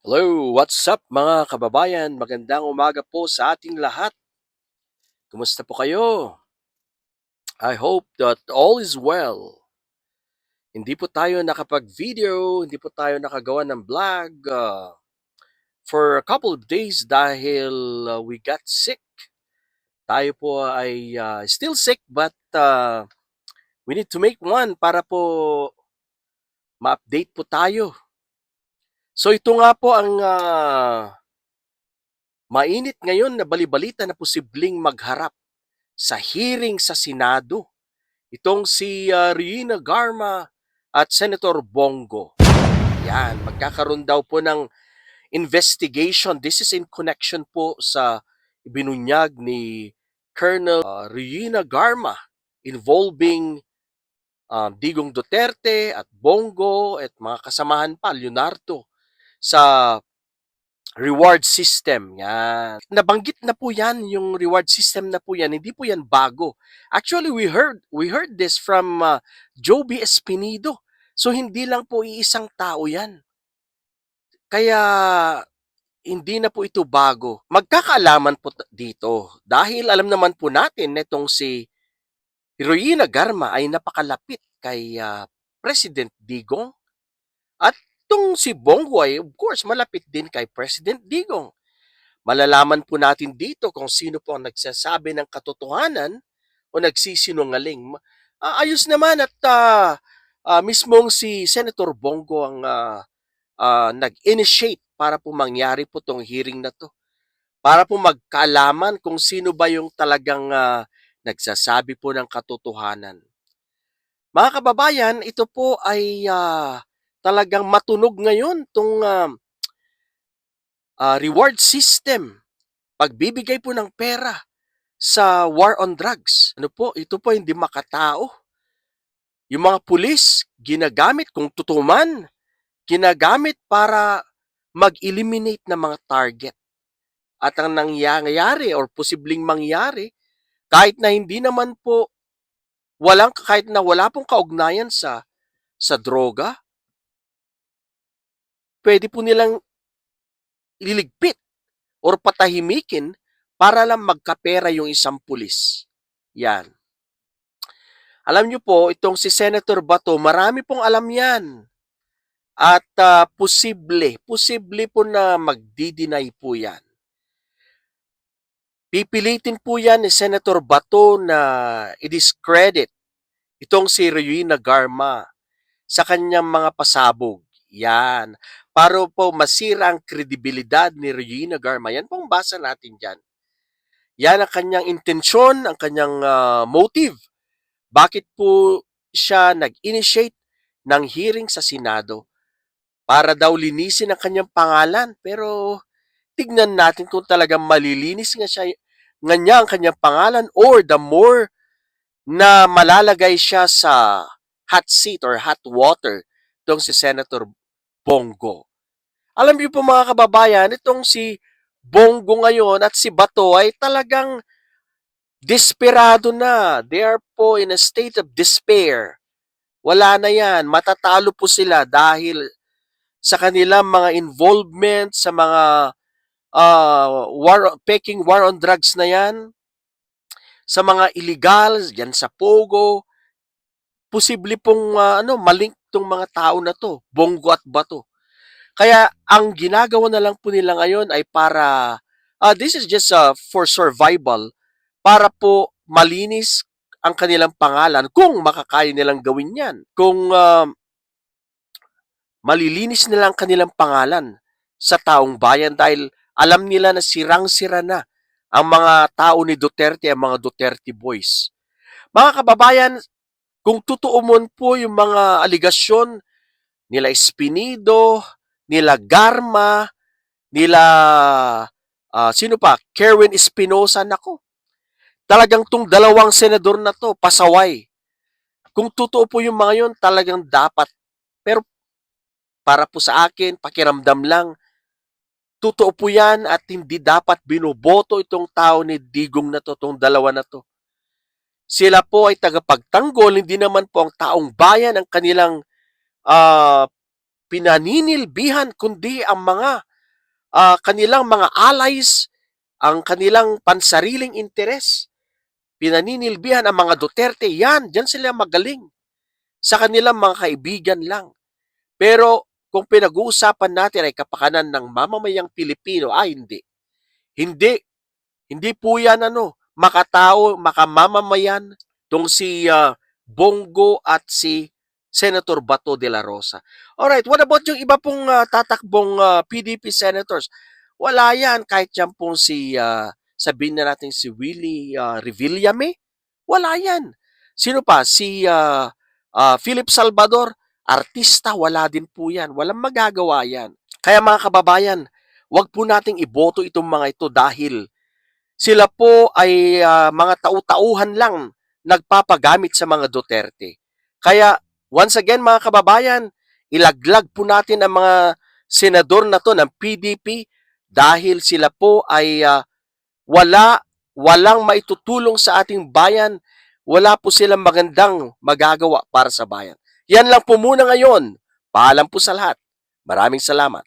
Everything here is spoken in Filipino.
Hello, what's up mga kababayan? Magandang umaga po sa ating lahat. Kumusta po kayo? I hope that all is well. Hindi po tayo nakapag-video, hindi po tayo nakagawa ng vlog uh, for a couple of days dahil uh, we got sick. Tayo po ay uh, still sick but uh, we need to make one para po ma-update po tayo. So ito nga po ang ah, mainit ngayon na balibalita na posibleng magharap sa hearing sa Senado. Itong si ah, Rina Garma at Senator Bongo. Yan, magkakaroon daw po ng investigation. This is in connection po sa ibinunyag ni Colonel ah, Rina Garma involving ah, Digong Duterte at Bongo at mga kasamahan pa, Leonardo sa reward system. Yan. Nabanggit na po yan, yung reward system na po yan. Hindi po yan bago. Actually, we heard we heard this from uh, Joby Espinido. So, hindi lang po iisang tao yan. Kaya, hindi na po ito bago. Magkakaalaman po dito. Dahil alam naman po natin netong si Heroina Garma ay napakalapit kay ah, President Digong. At itong si Bongo of course, malapit din kay President Digong. Malalaman po natin dito kung sino po ang nagsasabi ng katotohanan o nagsisinungaling. Ah, ayos naman at ah, ah, mismong si Senator Bongo ang ah, ah, nag-initiate para po mangyari po tong hearing na to. Para po magkaalaman kung sino ba yung talagang ah, nagsasabi po ng katotohanan. Mga kababayan, ito po ay ah, talagang matunog ngayon tong ah, ah, reward system. Pagbibigay po ng pera sa war on drugs. Ano po, ito po hindi makatao. Yung mga pulis, ginagamit kung tutuman, ginagamit para mag-eliminate ng mga target. At ang nangyayari or posibleng mangyari, kahit na hindi naman po walang kahit na wala pong kaugnayan sa sa droga, pwede po nilang liligpit or patahimikin para lang magkapera yung isang pulis. Yan. Alam niyo po, itong si Senator Bato, marami pong alam yan. At ah, posible, posible po na magdi-deny po yan. Pipilitin po yan ni Senator Bato na i-discredit itong si Rowena Garma sa kanyang mga pasabog. Yan. Para po masira ang kredibilidad ni Rowena Garma. Yan pong basa natin dyan. Yan ang kanyang intensyon, ang kanyang ah, motive. Bakit po siya nag-initiate ng hearing sa Senado para daw linisin ang kanyang pangalan. Pero tignan natin kung talagang malilinis nga siya nga niya ang kanyang pangalan or the more na malalagay siya sa hot seat or hot water itong si Senator Bongo. Alam niyo po mga kababayan, itong si Bongo ngayon at si Bato ay talagang desperado na. They are po in a state of despair. Wala na yan. Matatalo po sila dahil sa kanilang mga involvement sa mga ah, war, peking war on drugs na yan, sa mga illegal, yan sa Pogo, posible pong ah, ano, malink tong mga tao na to, Bongo at Bato. Kaya ang ginagawa na lang po nila ngayon ay para, ah, this is just ah, for survival, para po malinis ang kanilang pangalan kung makakaya nilang gawin yan. Kung ah, malilinis nila ang kanilang pangalan sa taong bayan dahil alam nila na sirang-sira na ang mga tao ni Duterte, ang mga Duterte boys. Mga kababayan, kung totoo mon po yung mga aligasyon nila Espinido, nila Garma, nila ah, sino pa? Kerwin Espinosa, nako. Talagang tong dalawang senador na to, pasaway. Kung totoo po yung mga yun, talagang dapat. Pero para po sa akin, pakiramdam lang, totoo po yan at hindi dapat binoboto itong tao ni Digong na to, itong dalawa na to. Sila po ay tagapagtanggol, hindi naman po ang taong bayan ang kanilang ah, pinaninilbihan, kundi ang mga ah, kanilang mga allies, ang kanilang pansariling interes. Pinaninilbihan ang mga Duterte. Yan, dyan sila magaling. Sa kanilang mga kaibigan lang. Pero kung pinag-uusapan natin ay kapakanan ng mamamayang Pilipino, ay hindi. Hindi. Hindi po yan ano, makatao, makamamamayan tong si ah, Bongo at si Senator Bato de la Rosa. Alright, what about yung iba pong ah, tatakbong ah, PDP senators? Wala yan, kahit yan pong si, ah, sabihin na natin si Willie uh, Revillame, wala yan. Sino pa? Si ah, ah, Philip Salvador, artista, wala din po yan. Walang magagawa yan. Kaya mga kababayan, wag po nating iboto itong mga ito dahil sila po ay ah, mga tau-tauhan lang nagpapagamit sa mga Duterte. Kaya once again mga kababayan, ilaglag po natin ang mga senador na to ng PDP dahil sila po ay ah, wala walang maitutulong sa ating bayan, wala po silang magandang magagawa para sa bayan. Yan lang po muna ngayon. Paalam po sa lahat. Maraming salamat.